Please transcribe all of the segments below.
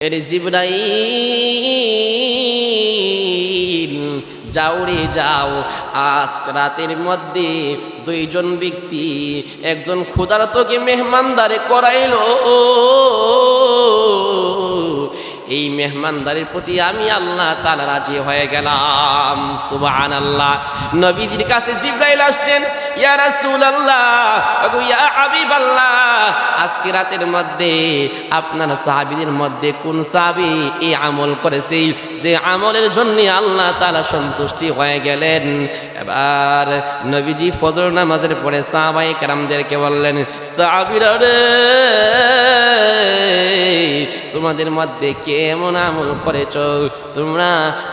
এর জিব্রাইল যাও যাও। আজ রাতের মধ্যে দুইজন ব্যক্তি একজন ক্ষুধার্তকে মেহমানদারে করাইলো। এই মেহমানদারির প্রতি আমি আল্লাহ তালা রাজি হয়ে গেলাম। সুবাহান আল্লাহ নবীজির কাছে জিব্রাইল আসলেন, ইয়া রাসূলুল্লাহ আল্লাহ আজকে রাতের মধ্যে আপনার সাহাবীদের মধ্যে কোন সাহাবী এই আমল করেছে? যে আমলের জন্য আল্লাহ তাআলা সন্তুষ্টি হয়ে গেলেন। এবার নবীজি ফজর নামাজের পরে সাহাবাই কেরামদেরকে বললেন, সাহাবীরা তোমাদের মধ্যে কে এমন আমল করেছ? তোমরা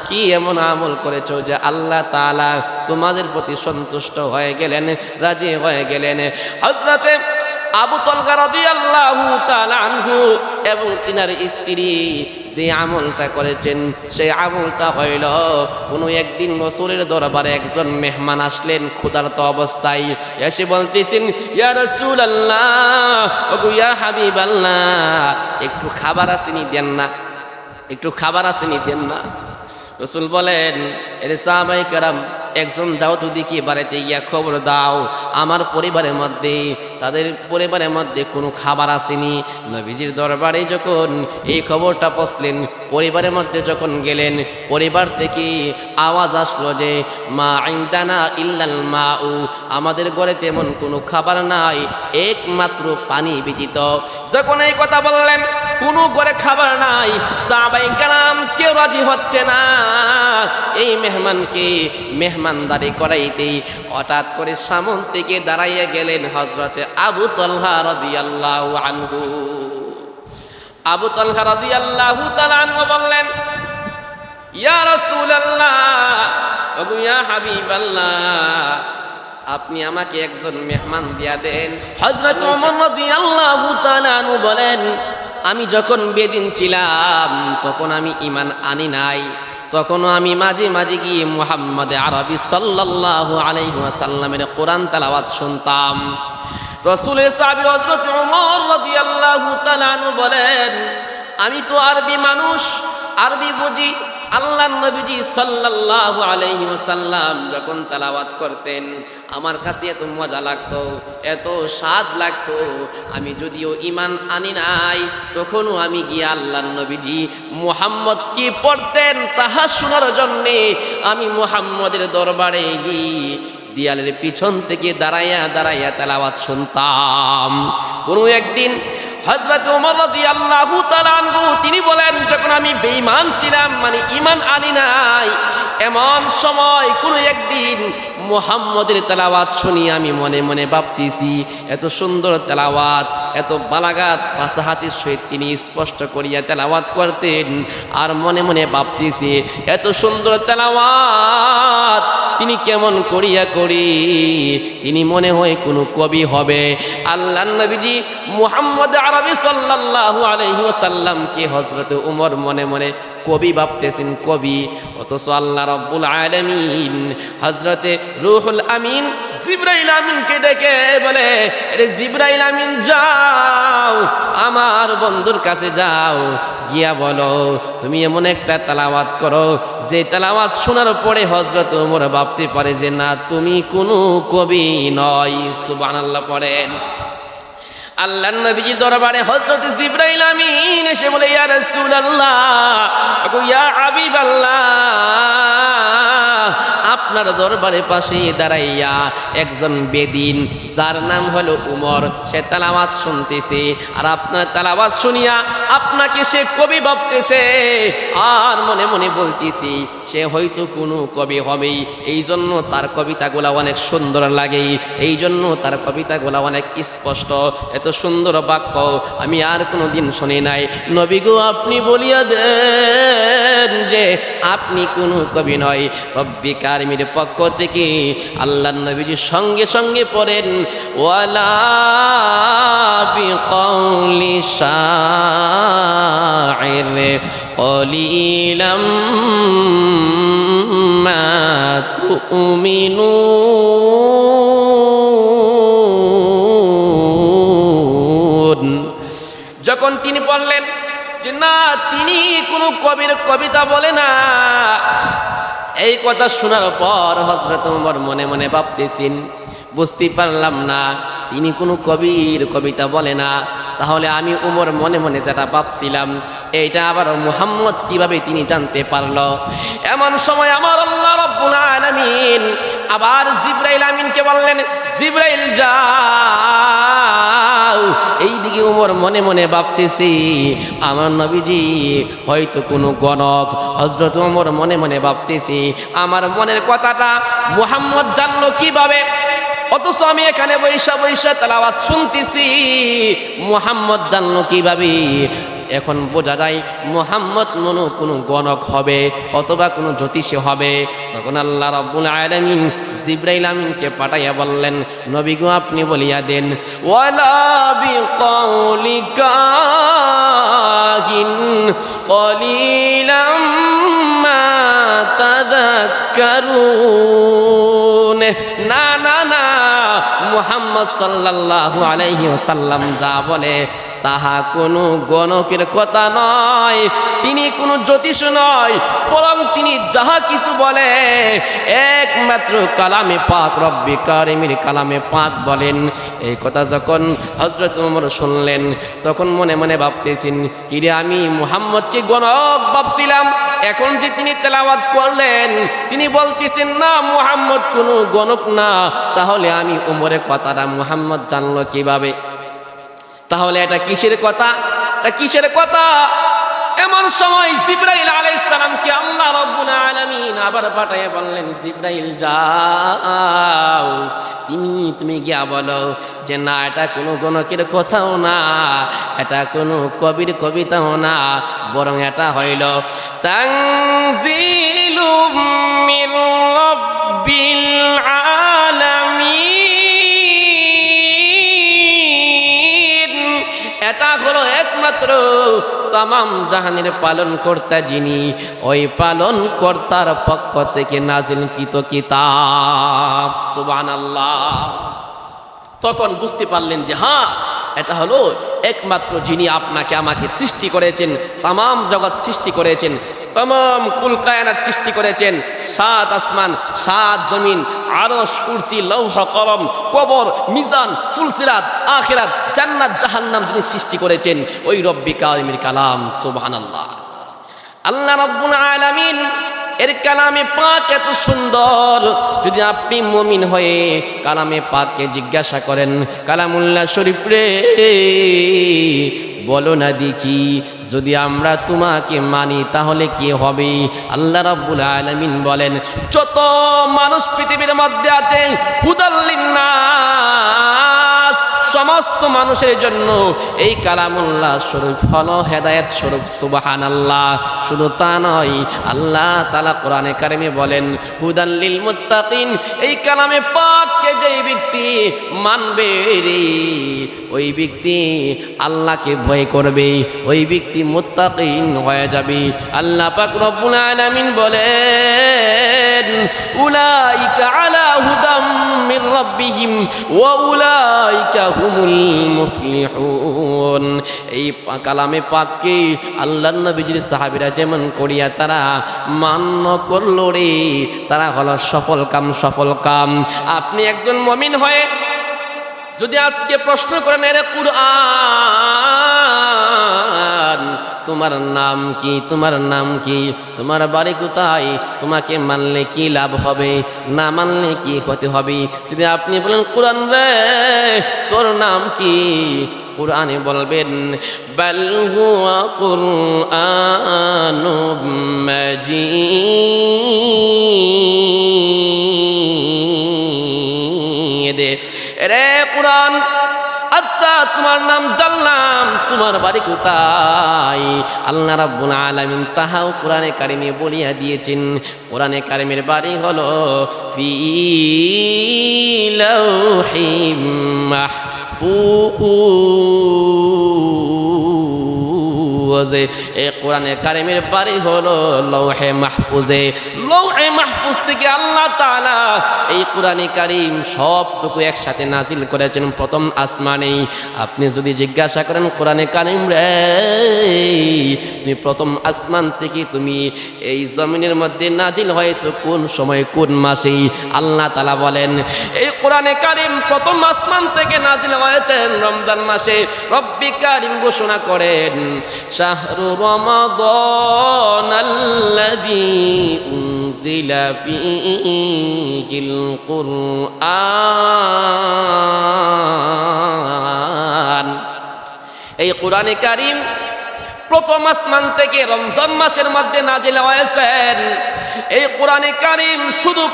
কি এমন আমল করেছ যে আল্লাহ তাআলা তোমাদের প্রতি সন্তুষ্ট হয়ে গেলেন, রাজি হয়ে গেলেন? হজরতে আবু তাআলা আনহু এবং তিনার স্ত্রী যে আমলটা করেছেন, সেই আমলটা হইল, কোনো একদিন রসুলের দরবারে একজন মেহমান আসলেন ক্ষুধার্ত অবস্থায়। এসে বলতেছেন, ইয়া রসুল আল্লাহ ইয়া হাবিব আল্লাহ একটু খাবার আসেনি, দেন না। একটু খাবার আসেনি দেন না। রসুল বলেন, এর সাহাবাই কারাম, একজন যাও তো দেখি, বাড়িতে গিয়া খবর দাও। আমার পরিবারের মধ্যে, তাদের পরিবারের মধ্যে কোনো খাবার আসেনি। নবীজির দরবারে যখন এই খবরটা পৌঁছলেন, পরিবারের মধ্যে যখন গেলেন, পরিবার থেকে আওয়াজ আসলো যে, মা আইন্দানা ইল্লাল মা উ আমাদের ঘরে তেমন কোনো খাবার নাই, একমাত্র পানি ব্যতীত। যখন এই কথা বললেন, কোনো ঘরে খাবার নাই, সাহাবাই কালাম কেউ রাজি হচ্ছে না। এই মেহমানকে মেহমানদারি করাইতেই হঠাৎ করে সামন থেকে দাঁড়াইয়া গেলেন হজরতে আবু তলহা রদিয়াল্লাহু আনহু। আবু তলহা রদিয়াল্লাহু তাআলা আনহু বললেন, ইয়া রাসূলুল্লাহ, ওগো ইয়া হাবিবাল্লাহ, আপনি আমাকে একজন মেহমান দিয়া দেন। হজরত ওমর রাদিয়াল্লাহু তাআলা আনহু বলেন, আমি যখন বেদিন ছিলাম, তখন আমি ইমান আনি নাই। তখনও আমি মাঝে মাঝে গিয়ে মুহাম্মদ আরবি সাল্লাল্লাহু আলাইহি ওয়াসাল্লামের কোরআন তেলাওয়াত শুনতাম। রসুলের সাহাবি হযরত ওমর রাদিয়াল্লাহু তাআলা বলেন, আমি তো আরবি মানুষ, আরবি বুঝি আল্লাহ নবীজি সাল্লাল্লাহু আলাইহি ওয়াসাল্লাম যখন তেলাওয়াত করতেন, আমার কাছে এত মজা লাগতো, এত স্বাদ লাগতো। আমি যদিও ইমান আনি নাই, তখনও আমি গিয়ে আল্লাহ নবীজি মুহাম্মদ কি পড়তেন তাহা শোনার জন্যে আমি মুহাম্মদের দরবারে গিয়ে দিয়ালের পিছন থেকে দাঁড়াইয়া দাঁড়াইয়া তেলাওয়াত শুনতাম। কোনো একদিন হজরত ওমর রাদিয়াল্লাহু তাআলা আনহু, তিনি বলেন, যখন আমি বেঈমান ছিলাম মানে ইমান আনি নাই, এমন সময় কোনো একদিন মোহাম্মদের তেলাওয়াত শুনি, আমি মনে মনে ভাবতেছি, এত সুন্দর তেলাওয়াত, এত বালাগাত ফাসাহাতির সহিত তিনি স্পষ্ট করিয়া তেলাওয়াত করতেন, আর মনে মনে ভাবতেছি, এত সুন্দর তেলাওয়াত তিনি কেমন করিয়া করি? তিনি মনে হয় কোনো কবি হবে। আল্লাহ নবীজি মুহাম্মদ আরবি সাল্লাহ আলহিউসাল্লামকে হজরত উমর মনে মনে কবি ভাবতেছেন কবি, অথচ আল্লাহ রব্বুল আলামিন হজরতে রুহুল আমিন জিব্রাইল আমিনকে ডেকে বলে রে জিব্রাইল আমিন, যাও, আমার বন্ধুর কাছে যাও, গিয়া বলো, তুমি এমন একটা তালাওয়াত করো, যে তালাওয়াত শোনার পরে হজরত উমর ভাবতে পারে যে, না, তুমি কোনো কবি নয়। সুবহানাল্লাহ পড়েন। আল্লাহ নবীজির দরবারে হযরত জিব্রাইল আমিন এসে বলে ইয়া রাসূলুল্লাহ ইয়া হাবিবাল্লাহ আপনার দরবারে পাশে দাঁড়াইয়া একজন বেদিন, যার নাম হলো উমর, সে তালাওয়াত শুনতেছে। আর আপনার তালাওয়াত শুনিয়া আপনাকে সে কবি ভাবতেছে। আর মনে মনে বলতেছি, সে হয়তো কোনো কবি হবেই। এই জন্য তার কবিতাগুলা অনেক সুন্দর লাগে। এই জন্য তার কবিতাগুলা অনেক স্পষ্ট। এত সুন্দর বাক্য আমি আর কোনো দিন শুনি নাই। নবী গো আপনি বলিয়া দেন যে, আপনি কোনো কবি নয়। রব্বি কারিমের পক্ষ থেকে আল্লাহ নবীজির সঙ্গে সঙ্গে পড়েন, ওয়ালা বিকৌলি কলিলাম মা যখন তিনি বললেন যে না, তিনি কোনো কবির কবিতা বলে না। এই কথা শোনার পর হজরত উমর মনে মনে ভাবতেছেন, বুঝতে পারলাম না, তিনি কোনো কবির কবিতা বলে না। তাহলে আমি উমর মনে মনে যেটা ভাবছিলাম, এইটা আবার মুহাম্মদ কীভাবে তিনি জানতে পারল? এমন সময় আমার আল্লাহ রব্বুল আলামিন আবার জিব্রাইল আমিনকে বললেন, জিব্রাইল, যাও। এইদিকে উমর মনে মনে ভাবতেছি, আমার নবীজি হয়তো কোনো গণক। হজরত উমর মনে মনে ভাবতেছি, আমার মনের কথাটা মুহাম্মদ জানলো কীভাবে? অথচ আমি এখানে বৈশা বৈশা তালাওয়াত শুনতেছি, মুহাম্মদ জানলো কীভাবে? এখন বোঝা যায় মুহাম্মদ মনো কোনো গণক হবে অথবা কোনো জ্যোতিষী হবে। তখন আল্লাহ রব্বুল আলামিন জিব্রাইল আমিনকে পাঠাইয়া বললেন, নবী গো, আপনি বলিয়া দেন, ওয়ালা বিকাউলি কাহিন কলিলাম তাদাক্কারুন না না না, মুহাম্মদ সাল্লাল্লাহু আলাইহি যা বলে তাহা কোনো গণকের কথা নয়। তিনি কোনো জ্যোতিষ নয়, বরং তিনি যাহা কিছু বলে, একমাত্র কালামে পাক, রব্বি কারিমির কালামে পাক বলেন। এই কথা যখন হজরত উমর শুনলেন, তখন মনে মনে ভাবতেছেন, কিরে, আমি মুহাম্মদকে গণক ভাবছিলাম, এখন যে তিনি তেলাওয়াত করলেন, তিনি বলতেছেন, না, মুহাম্মদ কোনো গণক না, তাহলে আমি উমরের কথাটা মুহাম্মদ জানলো কীভাবে? তাহলে এটা কিসের কথা? এটা কিসের কথা? এমন সময় জিব্রাইল আলাইহিস সালামকে আল্লাহ রাব্বুল আলামিন আবার পাঠায় বললেন, জিব্রাইল, যাও। তুমি তুমি গিয়া বলো যে, না, এটা কোনো গণকের কথাও না, এটা কোনো কবির কবিতাও না, বরং এটা হইল, তানজিলুম মির রাব্বিল তামাম জাহানের পালন কর্তা যিনি, ওই পালন কর্তার পক্ষ থেকে নাজিলকৃত কিতাব। সুবান তখন বুঝতে পারলেন যে হ্যাঁ এটা হলো একমাত্র যিনি আপনাকে আমাকে সৃষ্টি করেছেন, তামাম জগৎ সৃষ্টি করেছেন। তামাম কুল কায়নাত সৃষ্টি করেছেন সাত আসমান সাত জমিন আরশ, কুরসি, লৌহ, কলম, কবর, মিজান, ফুলসিরাত, আখিরাত, জান্নাত, জাহান্নাম যিনি সৃষ্টি করেছেন, ওই রব্বি কালিমের কালাম, সুবহানাল্লাহ। আল্লাহ রাব্বুল আলামিন এর কালামে পাক এত সুন্দর। যদি আপনি মমিন হয়ে কালামে পাককে জিজ্ঞাসা করেন, কালামুল্লাহ শরীফ রে বলো না দেখি। যদি আমরা তোমাকে মানি, তাহলে কি হবে? আল্লাহ রাব্বুল আলামিন বলেন, যত মানুষ পৃথিবীর মধ্যে আছে হুদাল্লিন্নাস সমস্ত মানুষের জন্য এই কালামুল্লাহ স্বরূপ হল হেদায়ত স্বরূপ সুবাহান আল্লাহ শুধু তা নয়, আল্লাহ তালা কোরআনে কারিমে বলেন হুদাল্লিল মুত্তাকিন এই কালামে পাককে যেই ব্যক্তি মানবে রে ওই ব্যক্তি আল্লাহকে ভয় করবে, ওই ব্যক্তি মুত্তাকিন হয়ে যাবে। আল্লাহ পাক রব্বুল আলামিন বলেন, উলাইকা আলা হুদাম মির রাব্বিহিম ওয়া উলাইকা হুমুল মুফলিহুন। এই কালামে পাককে আল্লাহর নবীজির সাহাবীরা যেমন করিয়া তারা মান্য করল রে, তারা হলো সফল কাম সফল কাম। আপনি একজন মমিন হয়ে যদি আজকে প্রশ্ন করেন, এর কুরআন, তোমার নাম কি, তোমার নাম কি, তোমার বাড়ি কোথায়, তোমাকে মানলে কি লাভ হবে, না মানলে কি ক্ষতি হবে? যদি আপনি বলেন, কোরআন রে, তোর নাম কি? কোরআনে বলবেন, বাল হুয়া কুরআনুম মাজিদ। রে কোরআন আচ্ছা তোমার নাম জানলাম, তোমার বাড়ি কোথায়? আল্লাহ রাব্বুল আলামিন তাহাও কোরআনে কারিমে বলিয়া দিয়েছেন, কোরআনে কারিমের বাড়ি হলো ফি লাউহিম মাহফুজ। এই কোরআনে কারিমের বাড়ি হলো লৌহে মাহফুজে। লৌহে মাহফুজ থেকে আল্লাহ তাআলা এই কোরআনে কারিম সবটুকু একসাথে নাজিল করেছেন প্রথম আসমানেই। আপনি যদি জিজ্ঞাসা করেন, কোরআনে কারিম রে, তুমি প্রথম আসমান থেকে তুমি এই জমিনের মধ্যে নাজিল হয়েছে কোন সময়, কোন মাসেই? আল্লাহ তালা বলেন, এই কোরআনে কারিম প্রথম আসমান থেকে নাজিল হয়েছেন রমজান মাসে। রব্বি কারিম ঘোষণা করেন, শাহরু রমাদান আল্লাযী উনজিলা ফীহিল কুরআন এই কোরআনে কারিম প্রথম আসমান থেকে রমজান মাসের মধ্যে নাজিল হয়েছেন। এই কোরআনে কারিম শুধু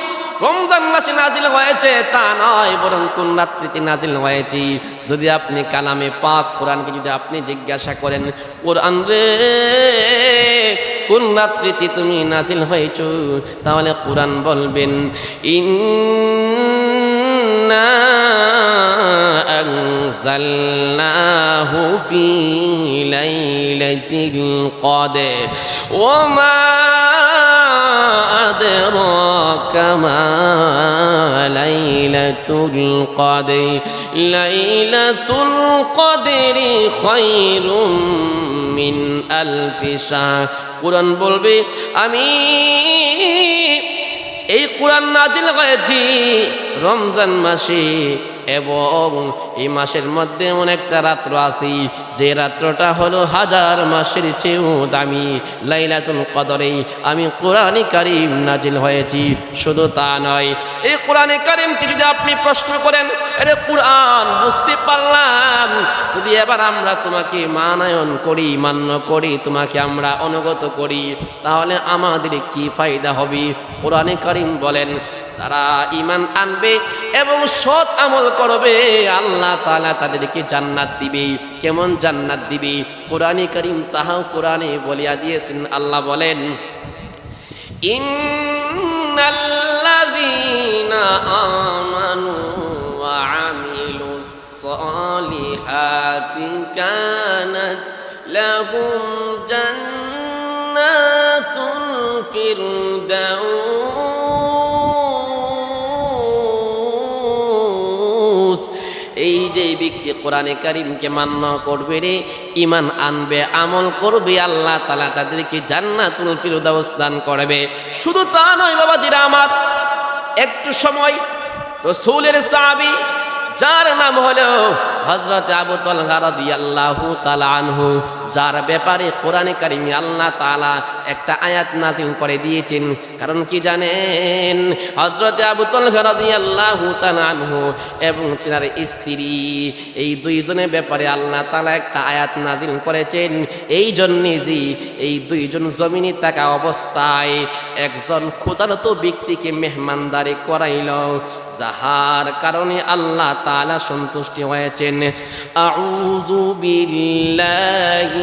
রমজান মাসে নাজিল হয়েছে, তা নয়, বরং কোন রাত্রিতে নাজিল হয়েছে। যদি আপনি কালামে পাক কোরআনকে যদি আপনি জিজ্ঞাসা করেন, কোরআন রে, কোন রাত্রিতে তুমি নাজিল হয়েছ? তাহলে কোরআন বলবেন, ইন্না আনজালনাহু ফি লাইলাতিল কদর ওয়া মা আদরা লাইলাতুল কদর লাইলাতুল কদর খৈরুম মিন আলফি শাহ কোরআন বলবে, আমি এই কোরআন নাজিল হয়েছি রমজান মাসে এবং এই মাসের মধ্যে এমন একটা রাত্র আছি, যে রাত্রটা হলো হাজার মাসের চেয়েও দামি। লাইলাতুল কদরে আমি কোরআনে কারিম নাজিল হয়েছি, শুধু তা নয়। এই কোরআনে কারিমকে যদি আপনি প্রশ্ন করেন, আরে কোরআন, বুঝতে পারলাম। যদি এবার আমরা তোমাকে মানায়ন করি, মান্য করি, তোমাকে আমরা অনুগত করি, তাহলে আমাদের কি ফায়দা হবে? কোরআনে কারিম বলেন যারা ইমান আনবে এবং সৎ আমল করবে আল্লাহ তাআলা তাদেরকে জান্নাত দিবে। কেমন জান্নাত দিবে? কোরআনে কারিম তাহাও কোরআনে বলিয়া দিয়েছেন। আল্লাহ বলেন, ইন্নাল্লাযীনা আমানু ওয়া আমিলুস ব্যক্তি কোরআনে কারিমকে মান্য করবে রে ইমান আনবে, আমল করবে, আল্লাহ তালা তাদেরকে জান্নাতুল ফিরদাউস দান করবে। শুধু তা নয় বাবাজিরা আমার, একটু সময়, রসুলের সাহাবি, যার নাম হলো হজরত আবু তলহা আল্লাহ তালা আনহু যার ব্যাপারে কোরআনে কারিমে আল্লাহ তালা একটা আয়াত নাজিল করে দিয়েছেন। কারণ কি জানেন? হজরত আবু তলহা রাদিয়াল্লাহু তাআলা আনহু এবং তিনার স্ত্রী, এই দুইজনের ব্যাপারে আল্লাহ তালা একটা আয়াত নাজিল করেছেন। এই জন্যে যে এই দুইজন জমিনে থাকা অবস্থায় একজন ক্ষুধারত ব্যক্তিকে মেহমানদারি করাইল, যাহার কারণে আল্লাহ তালা সন্তুষ্টি হয়েছেন। আউজু বিল্লাহি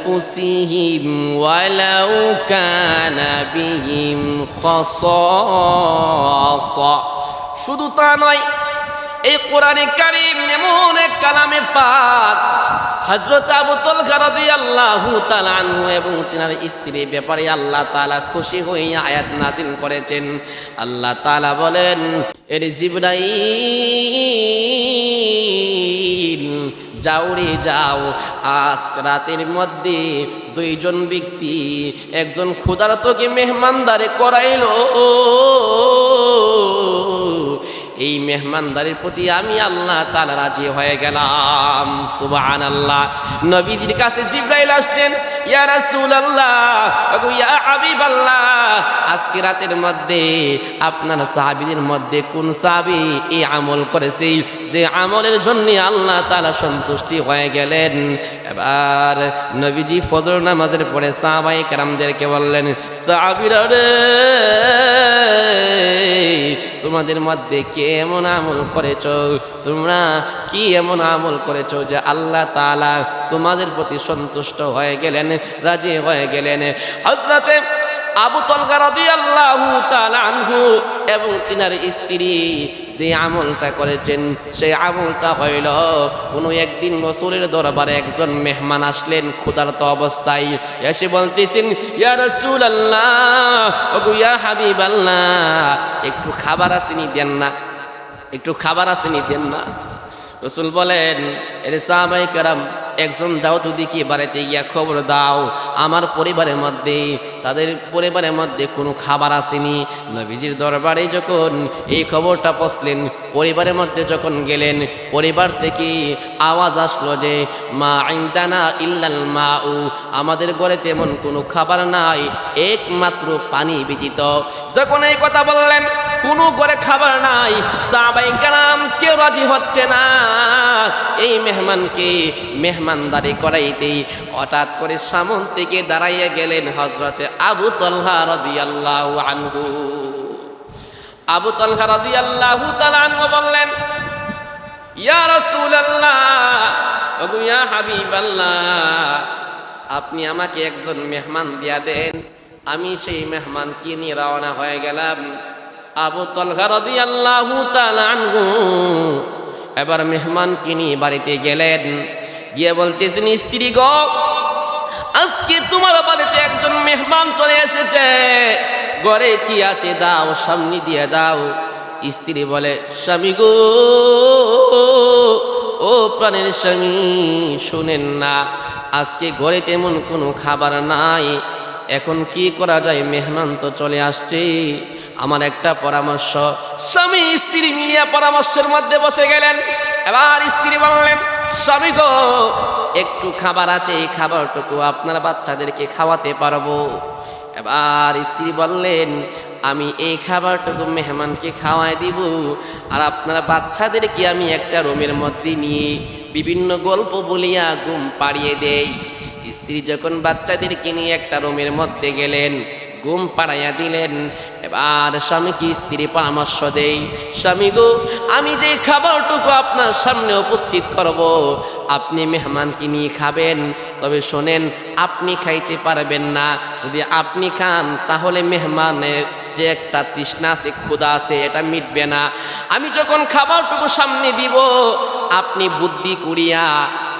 أنفسهم ولو كان بهم خصاصة শুধু তা নয় এই কোরআনে কারিম এমন এক কালামে পাক হজরত আবু তলকা রাদিয়াল্লাহু তাআলা আনহু এবং তিনার স্ত্রীর ব্যাপারে আল্লাহ তাআলা খুশি হইয়া আয়াত নাযিল করেছেন আল্লাহ তাআলা বলেন এর জিবরাইল যাও রে যাও। আজ রাতের মধ্যে দুইজন ব্যক্তি একজন ক্ষুধারতকে মেহমানদারে করাইলো। এই মেহমানদারির প্রতি আমি আল্লাহ তালা রাজি হয়ে গেলাম। সুবাহান আল্লাহ নবীজির কাছে জিব্রাইল আসলেন আজকে রাতের মধ্যে আপনার সাহাবীদের মধ্যে কোন সাহাবী এই আমল করেছে? যে আমলের জন্য আল্লাহ তাআলা সন্তুষ্টি হয়ে গেলেন। এবার নবীজি ফজর নামাজের পরে সাহাবায়ে কেরামদেরকে বললেন, সাহাবীরা রে, তোমাদের মধ্যে কে এমন আমল করেছ? তোমরা কি এমন আমল করেছ যে আল্লাহ তাআলা তোমাদের প্রতি সন্তুষ্ট হয়ে গেলেন, রাজি হয়ে গেলেন? হজরতে আবু তলগা রাদিয়াল্লাহু তাআলা আনহু এবং তিনার স্ত্রী যে আমলটা করেছেন, সেই আমলটা হইল, কোনো একদিন রসুলের দরবারে একজন মেহমান আসলেন ক্ষুধার্ত অবস্থায়। এসে বলতেছেন, ইয়া ওগো ইয়া হাবিবাল্লাহ, একটু খাবার আসেনি, দেন না। একটু খাবার আসেনি দেন না। রসুল বলেন এর সাহাবাই কারাম একজন যাও তো দেখি, বাড়িতে গিয়া খবর দাও। আমার পরিবারের মধ্যে, তাদের পরিবারের মধ্যে কোনো খাবার আসেনি। নবীজির দরবারে যখন এই খবরটা পৌঁছলেন, পরিবারের মধ্যে যখন গেলেন, পরিবার থেকে আওয়াজ আসলো যে, মা আইন্দানা ইল্লাল মা উ আমাদের ঘরে তেমন কোনো খাবার নাই, একমাত্র পানি ব্যতীত। যখন এই কথা বললেন, কোনো ঘরে খাবার নাই, সাহাবাই কালাম কেউ রাজি হচ্ছে না। এই মেহমানকে মেহমানদারি করাইতেই হঠাৎ করে সামন থেকে দাঁড়াইয়া গেলেন হজরতে আবু তলহা রাদিয়াল্লাহু আনহু। আবু তলহা রাদিয়াল্লাহু তাআলা আনহু বললেন, ইয়া রাসূলুল্লাহ, ওগো ইয়া আপনি আমাকে একজন মেহমান দিয়া দেন, আমি সেই মেহমানকে নিয়ে রওনা হয়ে গেলাম। আবু তলহা রাদিয়াল্লাহু তাআলা আনহু এবার মেহমান কিনি বাড়িতে গেলেন। গিয়ে বলতেছেন, স্ত্রী গো, আজকে তোমার বাড়িতে একজন মেহমান চলে এসেছে। ঘরে কি আছে? দাও, সামনে দিয়ে দাও। স্ত্রী বলে, স্বামী গো, ও প্রাণের স্বামী, শুনেন না, আজকে ঘরে তেমন কোনো খাবার নাই। এখন কি করা যায়? মেহমান তো চলে আসছে। আমার একটা পরামর্শ। স্বামী স্ত্রী মিলিয়া পরামর্শের মধ্যে বসে গেলেন। এবার স্ত্রী বললেন স্বামী গো, একটু খাবার আছে, এই খাবারটুকু আপনার বাচ্চাদেরকে খাওয়াতে পারব। এবার স্ত্রী বললেন, আমি এই খাবারটুকু মেহমানকে খাওয়াই দিব, আর আপনার বাচ্চাদেরকে আমি একটা রুমের মধ্যে নিয়ে বিভিন্ন গল্প বলিয়া ঘুম পাড়িয়ে দেই। স্ত্রী যখন বাচ্চাদেরকে নিয়ে একটা রুমের মধ্যে গেলেন, ঘুম পাড়াইয়া দিলেন এবার স্বামীকে স্ত্রী পরামর্শ দেই, স্বামী গো, আমি যে খাবারটুকু আপনার সামনে উপস্থিত করব, আপনি মেহমানকে নিয়ে খাবেন, তবে শোনেন, আপনি খাইতে পারবেন না। যদি আপনি খান, তাহলে মেহমানের যে একটা তৃষ্ণা আছে, ক্ষুধা আছে, এটা মিটবে না। আমি যখন খাবারটুকু সামনে দিব, আপনি বুদ্ধি করিয়া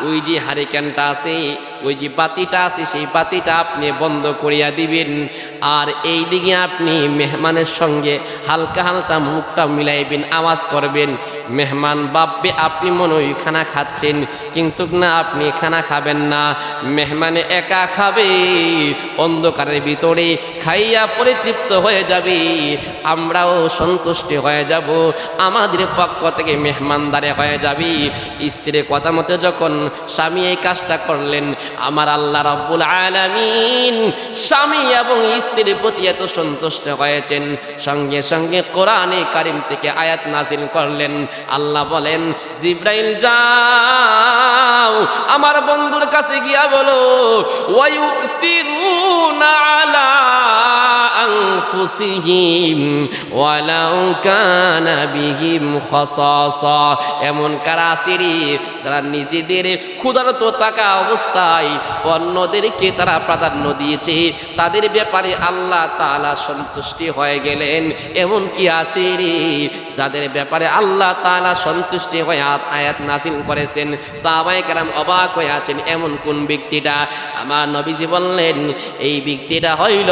ওই যে হারিকেনটা আছে ওই যে বাতিটা আছে, সেই বাতিটা আপনি বন্ধ করিয়া দিবেন। আর এই দিকে আপনি মেহমানের সঙ্গে হালকা হালকা মুখটা মিলাইবেন, আওয়াজ করবেন। মেহমান বাপবে আপনি মনে হয় খানা খাচ্ছেন। কিন্তু না, আপনি খানা খাবেন না। মেহমানে একা খাবে, অন্ধকারের ভিতরে খাইয়া পরিতৃপ্ত হয়ে যাবে। আমরাও সন্তুষ্টি হয়ে যাব। আমাদের পক্ষ থেকে মেহমানদারে হয়ে যাবে। স্ত্রীর কথা মতো যখন স্বামী এই কাজটা করলেন আমার আল্লাহ রব্বুল আলামিন স্বামী এবং স্ত্রীর প্রতি এত সন্তুষ্ট হয়েছেন। সঙ্গে সঙ্গে কোরআনে কারিম থেকে আয়াত নাজিল করলেন। আল্লাহ বলেন, জিব্রাইল, যাও, আমার বন্ধুর কাছে গিয়া বলো ওয়ায়ুথিরুনা আলা আনফুসিহিম ওয়ালাউ কানা বিহিম খাসাসা এমন কারা আসিরি যারা নিজেদের ক্ষুধার্ত থাকা অবস্থায় অন্যদেরকে তারা প্রাধান্য দিয়েছে। তাদের ব্যাপারে আল্লাহ তাআলা সন্তুষ্টি হয়ে গেলেন। এমন কি আছে রে যাদের ব্যাপারে আল্লাহ তাআলা সন্তুষ্টি হয়ে আয়াত- নাজিল করেছেন। সাহাবায়ে কেরাম অবাক হয়ে আছেন, এমন কোন ব্যক্তিটা? আমার নবীজি বললেন, এই ব্যক্তিটা হইল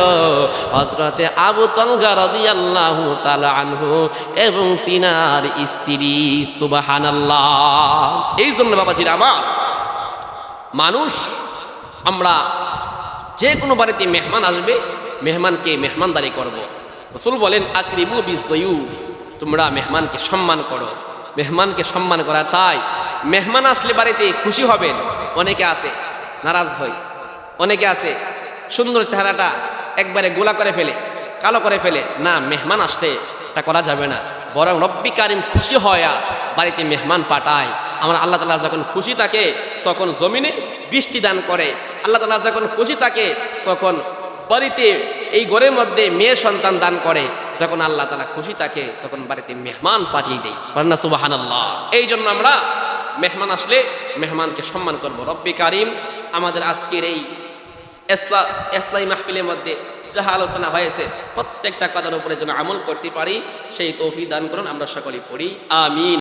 আবু তলগা রাদিয়াল্লাহু তাআলা আনহু এবং তিনার স্ত্রী, সুবহানাল্লাহ। এই জন্য বাবাজির আমার, মানুষ, আমরা যে কোনো বাড়িতে মেহমান আসবে, মেহমানকে মেহমানদারি করব। রসুল বলেন আকরিবু বিজয়ুফ তোমরা মেহমানকে সম্মান করো। মেহমানকে সম্মান করা চাই। মেহমান আসলে বাড়িতে খুশি হবেন। অনেকে আছে, নারাজ হয়। অনেকে আছে, সুন্দর চেহারাটা একবারে গোলা করে ফেলে, কালো করে ফেলে। না, মেহমান আসলে এটা করা যাবে না। বরং রব্বি কারিম খুশি হয়া বাড়িতে মেহমান পাঠায়। আমার আল্লাহ তালা যখন খুশি থাকে, তখন জমিনে বৃষ্টি দান করে। আল্লাহ তালা যখন খুশি থাকে, তখন বাড়িতে এই ঘরের মধ্যে মেয়ে সন্তান দান করে। যখন আল্লাহ তালা খুশি থাকে, তখন বাড়িতে মেহমান পাঠিয়ে দেয়। পান্না সুবাহান আল্লাহ এই জন্য আমরা মেহমান আসলে মেহমানকে সম্মান করব। রব্বি কারিম, আমাদের আজকের এই ইসলা এসলাই মাহফিলের মধ্যে যাহা আলোচনা হয়েছে, প্রত্যেকটা কথার উপরে যেন আমল করতে পারি, সেই তৌফি দান করুন, আমরা সকলেই পড়ি, আমিন।